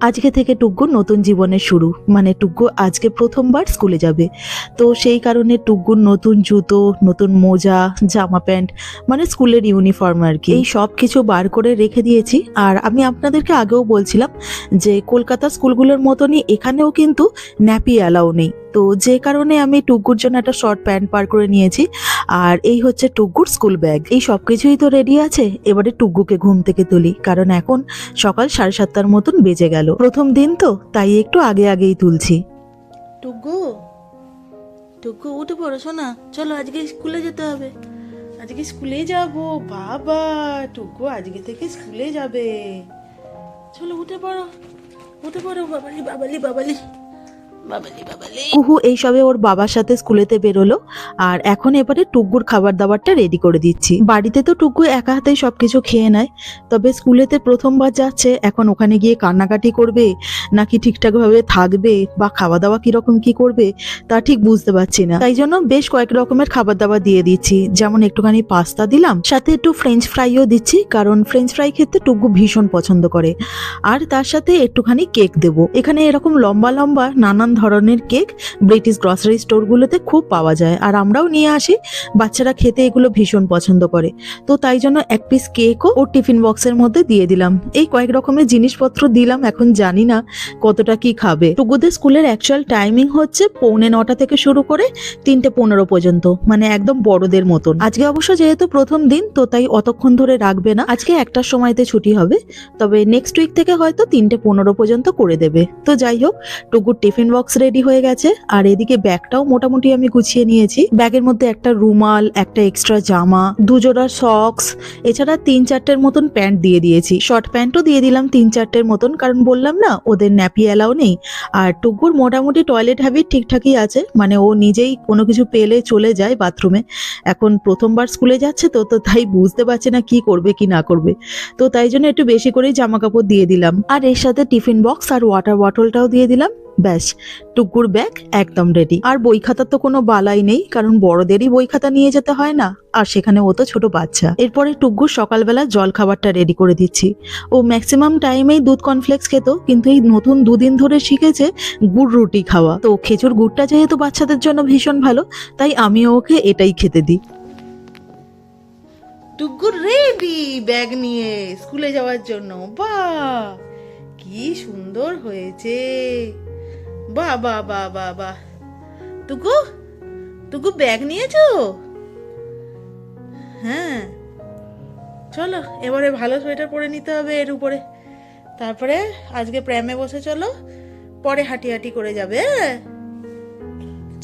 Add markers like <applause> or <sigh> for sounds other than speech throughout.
আজকে থেকে টুকগো নতুন জীবনের শুরু। মানে টুগ্গু আজকে প্রথমবার স্কুলে যাবে। তো সেই কারণে টুগ্গুর নতুন জুতো, নতুন মোজা, জামা প্যান্ট মানে স্কুলের ইউনিফর্ম আর কি। এই সব কিছু বার করে রেখে দিয়েছি। আর আমি আপনাদেরকে আগেও বলছিলাম যে, কলকাতা স্কুলগুলোর মতনই এখানেও কিন্তু ন্যাপি অ্যালাউ নেই। তো যে কারণে আমি টুকুর জন্য একটা শর্ট প্যান্ট পার করে নিয়েছি। আর এই হচ্ছে টুকুর স্কুল ব্যাগ এই সব কিছুই তো রেডি আছে। এবারে টুগ্গুকে ঘুম থেকে তুলি। কারণ এখন সকাল সাড়ে সাতটার মতন বেজে গেল। প্রথম দিন তো, তাই একটু আগে আগেই তুলছি। টুকু টুকু, উঠে পড়ো শোনা চলো, আজকে স্কুলে যেতে হবে। আজকে স্কুলে যাব। বাবা, টুকু আজকে থেকে স্কুলে যাবে। চলো, উঠে পড়ো। উঠে পড়ো, বাবালি বাবালি বাবালি। কুহু এইসবে ওর বাবার সাথে স্কুলেতে বেরোলো আর এখন এবারে টুগ্গুর খাবার দাবারটা রেডি করে দিচ্ছি। বাড়িতে তো টুগ্গু একা হাতেই সবকিছু খেয়ে নেয়, তবে স্কুলেতে প্রথমবার যাচ্ছে, এখন ওখানে গিয়ে কান্নাকাটি করবে, নাকি ঠিকঠাকভাবে থাকবে, বা খাওয়া দাওয়া কীরকম কি করবে, তা ঠিক বুঝতে পারছি না। তাই জন্য বেশ কয়েক রকমের খাবার দাবার দিয়ে দিচ্ছি, যেমন একটুখানি পাস্তা দিলাম, সাথে একটু ফ্রেঞ্চ ফ্রাইও দিচ্ছি, কারণ ফ্রেঞ্চ ফ্রাই খেতে টুগ্গু ভীষণ পছন্দ করে, আর তার সাথে একটুখানি কেক দেব। এখানে এরকম লম্বা লম্বা নানান ধরনের কেক ব্রিটিশ গ্রসারি স্টোরগুলোতে খুব পাওয়া যায় আর আমরাও নিয়ে আসি। বাচ্চারা খেতে এগুলো ভীষণ পছন্দ করে। তো তাই জন্য এক পিস কেকও ওর টিফিন বক্সের মধ্যে দিয়ে দিলাম। এই কয়েক রকমের জিনিসপত্র দিলাম, এখন জানি না কতটা কি খাবে। টুকুদের স্কুলের অ্যাকচুয়াল টাইমিং হচ্ছে পৌনে নটা থেকে শুরু করে তিনটে পনেরো পর্যন্ত মানে একদম বড়দের মতন। আজকে অবশ্য যেহেতু প্রথম দিন, তো তাই অতক্ষণ ধরে রাখবে না। আজকে একটার সময়তে ছুটি হবে, তবে নেক্সট উইক থেকে হয়তো তিনটে পনেরো পর্যন্ত করে দেবে। তো যাই হোক, টুকুর টিফিন বক্স রেডি হয়ে গেছে। আর এদিকে ব্যাগটাও মোটামুটি আমি গুছিয়ে নিয়েছি। ব্যাগের মধ্যে একটা রুমাল, একটা এক্সট্রা জামা, দুজোড়া সক্স এছাড়া তিন চারটের মতন প্যান্ট দিয়ে দিয়েছি। শর্ট প্যান্টও দিয়ে দিলাম তিন চারটের মতন, কারণ বললাম না, ওদের ন্যাপি অ্যালাও নেই। আর টুকুর মোটামুটি টয়লেট হ্যাবিট ঠিকঠাকই আছে মানে ও নিজেই কোনো কিছু পেলে চলে যায় বাথরুমে এখন প্রথমবার স্কুলে যাচ্ছে তো তো তাই বুঝতে পারছে না কি করবে কি না করবে। তো তাই জন্য একটু বেশি করেই জামা কাপড় দিয়ে দিলাম। আর এর সাথে টিফিন বক্স আর ওয়াটার বটলটাও দিয়ে দিলাম। ব্যাস, টুকুর ব্যাগ একদম রেডি আর বই খাতার তো কোনো বালাই নেই, কারণ বড়দেরই বই খাতা নিয়ে যেতে হয় না। আর সেখানে ও তো ছোট বাচ্চা। এরপরে টুকুর সকালবেলা জল খাবারটা রেডি করে দিচ্ছি। ও ম্যাক্সিমাম টাইমেই দুধ কর্নফ্লেক্স খেত, কিন্তু এই নতুন দুদিন ধরে শিখেছে গুড় রুটি খাওয়া। তো খেজুর গুড়টা যেহেতু বাচ্চাদের জন্য ভীষণ ভালো, তাই আমিও ওকে এটাই খেতে দিই। টুকু রেডি ব্যাগ নিয়ে স্কুলে যাওয়ার জন্য। বাহ! কি সুন্দর হয়েছে। বাহ বাহ বাহ টুকু টুকু ব্যাগ নিয়েছো? হ্যাঁ। চলো, এবারে ভালো সোয়েটার পরে নিতে হবে এর উপরে। তারপরে আজকে প্র্যামে বসে চলো, পরে হাঁটি হাঁটি করে যাবে হ্যাঁ?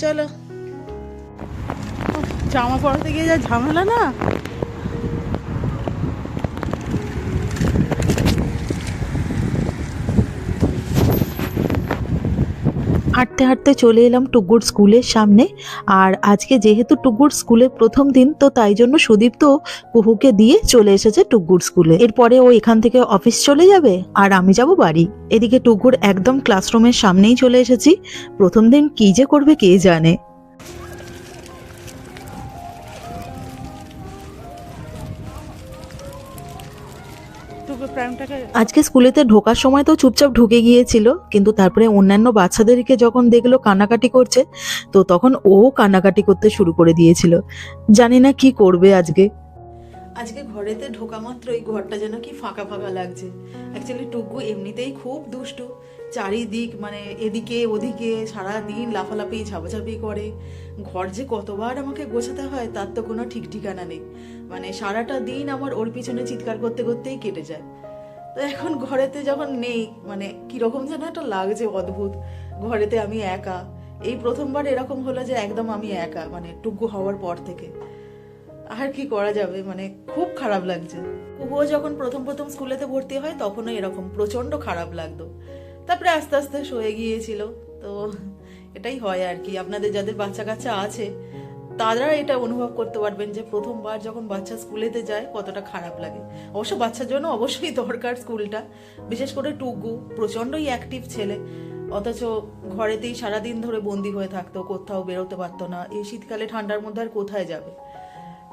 চলো। জামা পরাতে গিয়ে যা ঝামেলা না? হাঁটতে হাঁটতে চলে এলাম টুকুর স্কুলের সামনে। আর আজকে যেহেতু টুকুর স্কুলের প্রথম দিন, তো তাই জন্য সুদীপ তো কুহুকে দিয়ে চলে এসেছে টুকুর স্কুলে। এরপরে ও এখান থেকে অফিস চলে যাবে আর আমি যাব বাড়ি। এদিকে টুকুর একদম ক্লাসরুমের সামনেই চলে এসেছি। প্রথম দিন কি যে করবে কে জানে। আজকে স্কুলেতে ঢোকার সময় তো চুপচাপ ঢুকে গিয়েছিল কিন্তু তারপরে অন্যান্য বাচ্চাদেরকে যখন দেখল কান্নাকাটি করছে তো তখন ও কান্নাকাটি করতে শুরু করে দিয়েছিল। জানি না কি করবে আজকে। আজকে ঘরেতে ঢোকা মাত্র এই ঘরটা যেন কি ফাঁকা ফাঁকা লাগছে। অ্যাকচুয়ালি টুকু এমনিতেই খুব দুষ্টু। চারিদিক মানে এদিকে ওদিকে সারা দিন লাফালাফি ঝাপাঝাপি করে। ঘর যে কতবার আমাকে গোছাতে হয় তার তো কোনো ঠিক ঠিকানা নেই। মানে সারাটা দিন আমার ওর পিছনে চিৎকার করতে করতেই কেটে যায়। তো এখন ঘরেতে যখন নেই মানে কীরকম যেন একটা লাগছে অদ্ভুত। ঘরেতে আমি একা। এই প্রথমবার এরকম হলো যে একদম আমি একা মানে টুকু হওয়ার পর থেকে। আর কি করা যাবে? মানে খুব খারাপ লাগছে। কুহুও যখন প্রথম প্রথম স্কুলেতে ভর্তি হয়, তখনও এরকম প্রচণ্ড খারাপ লাগতো। তারপরে আস্তে আস্তে সয়ে গিয়েছিল। তো এটাই হয় আর কি। আপনাদের যাদের বাচ্চা কাচ্চা আছে তারা এটা অনুভব করতে পারবেন যে প্রথমবার যখন বাচ্চা স্কুলেতে যায়, কতটা খারাপ লাগে। অবশ্য বাচ্চার জন্য অবশ্যই দরকার স্কুলটা। বিশেষ করে টুকু প্রচন্ডই অ্যাক্টিভ ছেলে। অথচ ঘরেতেই সারাদিন ধরে বন্দি হয়ে থাকতো, কোথাও বেরোতে পারতো না। এই শীতকালে ঠান্ডার মধ্যে আর কোথায় যাবে?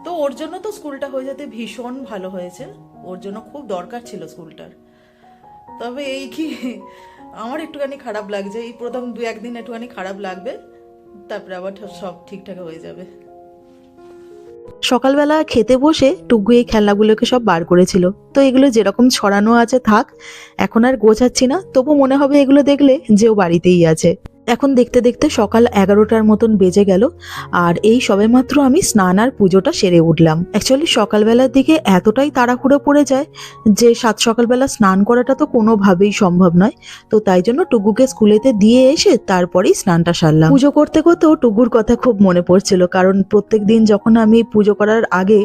তো ওর জন্য তো স্কুলটা হয়ে যেতে ভীষণ ভালো হয়েছে। ওর জন্য খুব দরকার ছিল স্কুলটার। তবে এই কি, আমার একটুখানি খারাপ লাগছে। এই প্রথম দু একদিন একটুখানি খারাপ লাগবে। তারপরে আবার সব ঠিকঠাক হয়ে যাবে। সকালবেলা খেতে বসে টুকু এই খেলনাগুলোকে সব বার করেছিল। তো এগুলো যেরকম ছড়ানো আছে থাক, এখন আর গোছাচ্ছি না, তবু মনে হবে এগুলো দেখলে যে ও বাড়িতেই আছে। এখন দেখতে দেখতে সকাল এগারোটার মতন বেজে গেল, আর এই সবেমাত্র আমি স্নান আর পুজোটা সেরে উঠলাম। অ্যাকচুয়ালি সকালবেলার দিকে এতটাই তাড়াহুড়ো পড়ে যায় যে সাত সকালবেলা স্নান করাটা তো কোনোভাবেই সম্ভব নয়। তো তাই জন্য টুকুকে স্কুলেতে দিয়ে এসে তারপরেই স্নানটা সারলাম। পুজো করতে করতেও টুকুর কথা খুব মনে পড়ছিল, কারণ প্রত্যেক দিন যখন আমি পুজো করার আগে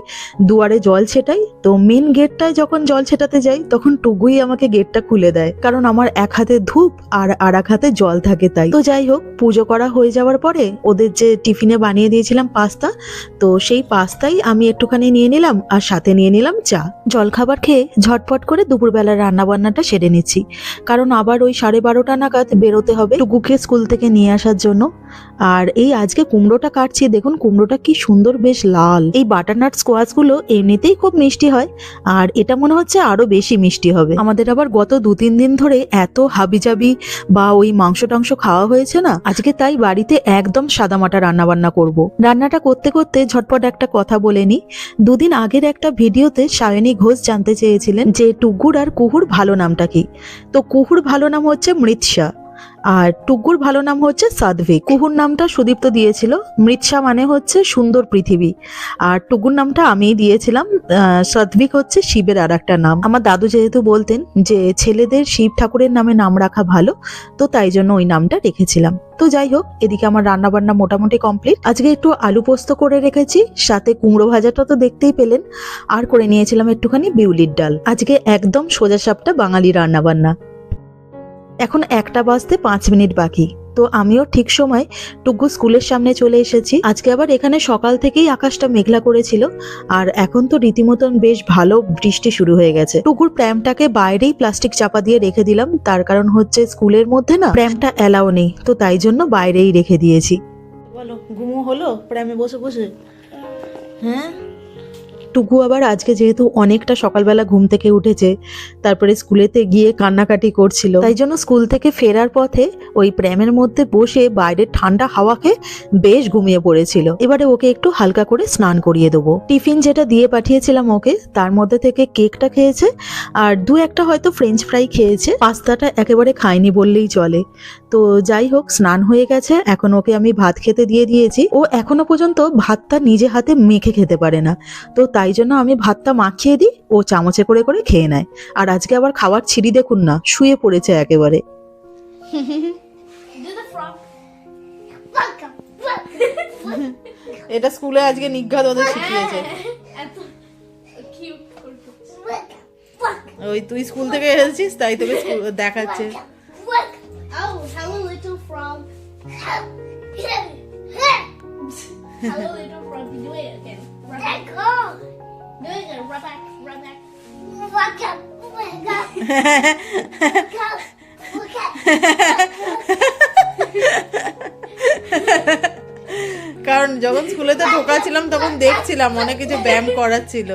দুয়ারে জল ছেটাই, তো মেন গেটটায় যখন জল ছেটাতে যাই, তখন টুকুই আমাকে গেটটা খুলে দেয়। কারণ আমার এক হাতে ধূপ আর আর এক হাতে জল থাকে তাই। তো যাই হোক, পুজো করা হয়ে যাওয়ার পরে ওদের যে টিফিনে বানিয়ে দিয়েছিলাম পাস্তা, তো সেই পাস্তাই আমি একটুখানি নিয়ে নিলাম আর সাথে নিয়ে নিলাম চা। জলখাবার খেয়ে ঝটপট করে দুপুরবেলার রান্না বান্নাটা সেরে নিচ্ছি। কারণ আবার ওই সাড়ে বারোটা নাগাদ বেরোতে হবে টুকুকে স্কুল থেকে নিয়ে আসার জন্য। আর এই আজকে কুমড়োটা কাটছি, দেখুন কুমড়োটা কি সুন্দর, বেশ লাল। এই বাটারনাট স্কোয়াশগুলো এমনিতেই খুব মিষ্টি হয়, আর এটা মনে হচ্ছে আরও বেশি মিষ্টি হবে। আমাদের আবার গত দু তিন দিন ধরে এত হাবিজাবি বা ওই মাংস টাংস খাওয়া হয়েছে না? আজকে তাই বাড়িতে একদম সাদামাটা রান্না বান্না করব। রান্নাটা করতে করতে ঝটপট একটা কথা বলে নি। দুদিন আগের একটা ভিডিওতে সায়নী ঘোষ জানতে চেয়েছিলেন যে টুকুর আর কুহুর ভালো নামটা কি। তো কুহুর ভালো নাম হচ্ছে মৃৎসা। আর টুকুর ভালো নাম হচ্ছে সাদভিক কুহুর নামটা সুদীপ্ত দিয়েছিল। মৃৎসা মানে হচ্ছে সুন্দর পৃথিবী। আর টুকুর নামটা আমিই দিয়েছিলাম। সাদভিক হচ্ছে শিবের আর একটা নাম। আমার দাদু যেহেতু বলতেন যে ছেলেদের শিব ঠাকুরের নামে নাম রাখা ভালো, তো তাই জন্য ওই নামটা রেখেছিলাম। তো যাই হোক, এদিকে আমার রান্না বান্না মোটামুটি কমপ্লিট। আজকে একটু আলু পোস্ত করে রেখেছি, সাথে কুমড়ো ভাজাটা তো দেখতেই পেলেন। আর করে নিয়েছিলাম একটুখানি বিউলির ডাল। আজকে একদম সোজা সাপটা বাঙালি রান্না বান্না এখন একটা বাজতে পাঁচ মিনিট বাকি। তো আমিও ঠিক সময় টুকু স্কুলের সামনে চলে এসেছি। আজকে আবার এখানে সকাল থেকেই আকাশটা মেঘলা করেছিল। আর এখন তো রীতিমতন বেশ ভালো বৃষ্টি শুরু হয়ে গেছে। টুকুর প্র্যামটাকে বাইরেই প্লাস্টিক চাপা দিয়ে রেখে দিলাম। তার কারণ হচ্ছে স্কুলের মধ্যে না প্র্যামটা অ্যালাও নেই। তো তাই জন্য বাইরেই রেখে দিয়েছি। বলো, ঘুমো হলো প্রেমে বসে বসে? হ্যাঁ? টুকু আবার আজকে যেহেতু অনেকটা সকালবেলা ঘুম থেকে উঠেছে, তারপরে স্কুলেতে গিয়ে কান্নাকাটি করছিল। তাই জন্য স্কুল থেকে ফেরার পথে ওই প্রেমের মধ্যে বসে বাইরের ঠান্ডা হাওয়াকে বেশ ঘুমিয়ে পড়েছিল। এবারে ওকে একটু হালকা করে স্নান করিয়ে দেবো। টিফিন যেটা দিয়ে পাঠিয়েছিলাম ওকে, তার মধ্যে থেকে কেকটা খেয়েছে, আর দু একটা হয়তো ফ্রেঞ্চ ফ্রাই খেয়েছে। পাস্তাটা একেবারে খায়নি বললেই চলে। তো যাই হোক স্নান হয়ে গেছে। এখন ওকে আমি ভাত খেতে দিয়ে দিয়েছি। ও এখনও পর্যন্ত ভাতটা নিজে হাতে মেখে খেতে পারে না। তো তাই জন্য আমি ভাতটা মাখিয়ে দিই। ও চামচে করে করে খেয়ে নেয়। আর আজকে আবার খাবার ছিঁড়ি দেখুন না শুয়ে পড়েছে একেবারে. <laughs> এটা স্কুলে আজকে নিঘাত ওদের শিখিয়েছে. ওই তুই স্কুল থেকে এসেছিস তাই তোকে স্কুল- দেখাচ্ছে Oh, hello, little frog. hello, little frog. Do it again. Run back. Do it again. Run back. Run back. কারণ যখন স্কুলেতে ঢোকাছিলাম তখন দেখছিলাম অনেক কিছু ব্যায়াম করাচ্ছিল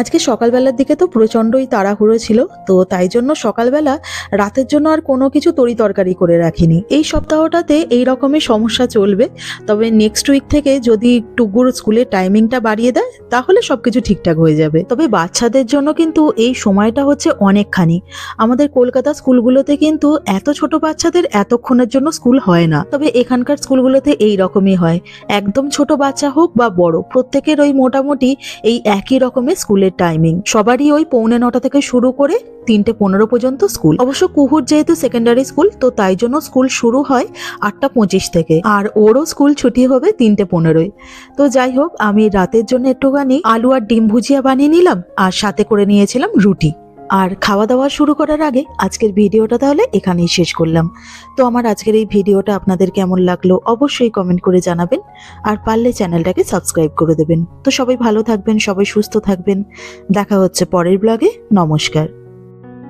আজকে সকালবেলার দিকে তো প্রচণ্ডই তাড়াহুড়ো ছিল, তো তাই জন্য সকালবেলা রাতের জন্য আর কোনো কিছু তরি তরকারি করে রাখিনি। এই সপ্তাহটাতে এই রকমের সমস্যা চলবে, তবে নেক্সট উইক থেকে যদি টুকুর স্কুলের টাইমিংটা বাড়িয়ে দেয়, তাহলে সব কিছু ঠিকঠাক হয়ে যাবে। তবে বাচ্চাদের জন্য কিন্তু এই সময়টা হচ্ছে অনেকখানি। আমাদের কলকাতা স্কুলগুলোতে কিন্তু এত ছোট বাচ্চাদের এতক্ষণের জন্য স্কুল হয় না, তবে এখানকার স্কুলগুলোতে এই রকমই হয়। একদম ছোট বাচ্চা হোক বা বড়, প্রত্যেকের ওই মোটামুটি এই একই রকমের স্কুলের টাইমিং সবারই ওই পৌনে নটা থেকে শুরু করে তিনটে পনেরো পর্যন্ত স্কুল। অবশ্য কুহুর যেহেতু সেকেন্ডারি স্কুল তো তাই জন্য স্কুল শুরু হয় আটটা পঁচিশ থেকে। আর ওরও স্কুল ছুটি হবে তিনটে পনেরোই তো যাই হোক, আমি রাতের জন্য একটুখানি আলু আর ডিম ভুজিয়া বানিয়ে নিলাম আর সাথে করে নিয়েছিলাম রুটি। আর খাওয়া দাওয়া শুরু করার আগে আজকের ভিডিওটা তাহলে এখানেই শেষ করলাম। তো আমার আজকের এই ভিডিওটা আপনাদের কেমন লাগল অবশ্যই কমেন্ট করে জানাবেন আর পারলে চ্যানেলটাকে সাবস্ক্রাইব করে দেবেন। তো সবাই ভালো থাকবেন, সবাই সুস্থ থাকবেন। দেখা হচ্ছে পরের ব্লগে নমস্কার।